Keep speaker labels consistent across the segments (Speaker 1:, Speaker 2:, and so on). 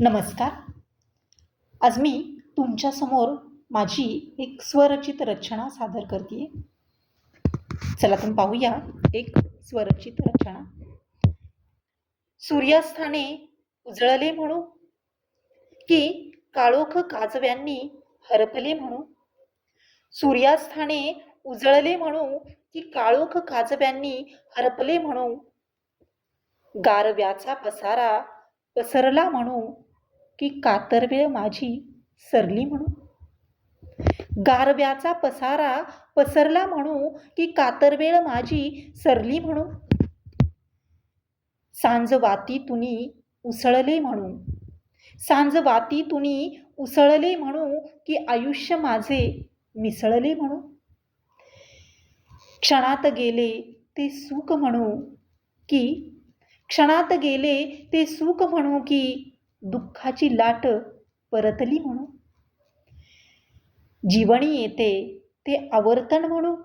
Speaker 1: नमस्कार. आज मी तुमच्यासमोर माझी एक स्वरचित रचना सादर करते चला आपण पाहूया एक स्वरचित रचना. सूर्यास्थाने उजळले म्हणू की काळोख काजव्यांनी हरपले म्हणू? सूर्यास्थाने उजळले म्हणू की काळोख काजव्यांनी हरपले म्हणू? गारव्याचा पसारा पसरला म्हणू की कातरवेळ माझी सरली म्हणू? गारव्याचा पसारा पसरला म्हणू की कातरवेळ माझी सरली म्हणू? सांज वाती तुनी उसळले म्हणू. सांज वाती तुनी उसळले म्हणू की आयुष्य माझे मिसळले म्हणू? क्षणात गेले ते सुख म्हणू की क्षणात गेले ते सुख म्हणू की दुःखाची लाट परतली म्हणू. जीवणी येते ते आवर्तन म्हणू.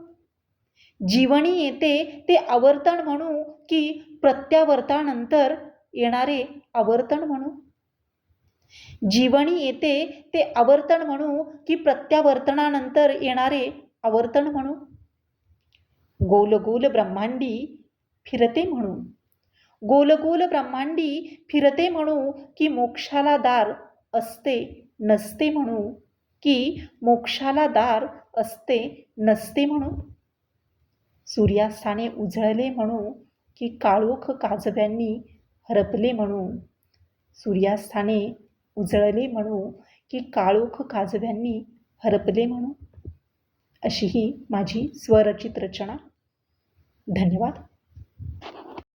Speaker 1: जीवनी येते ते आवर्तन म्हणू की प्रत्यावर्तानंतर येणारे आवर्तन म्हणू. जीवणी येते ते आवर्तन म्हणू की प्रत्यावर्तनानंतर येणारे आवर्तन म्हणू. गोल गोल ब्रह्मांडी फिरते म्हणू. गोल गोल ब्रह्मांडी फिरते म्हणू की मोक्षाला दार असते नसते म्हणू की मोक्षाला दार असते नसते म्हणू. सूर्यास्थाने उजळले म्हणू की काळोख काजव्यांनी हरपले म्हणू. सूर्यास्थाने उजळले म्हणू की काळोख काजव्यांनी हरपले म्हणू. अशी ही माझी स्वरचित रचना. धन्यवाद.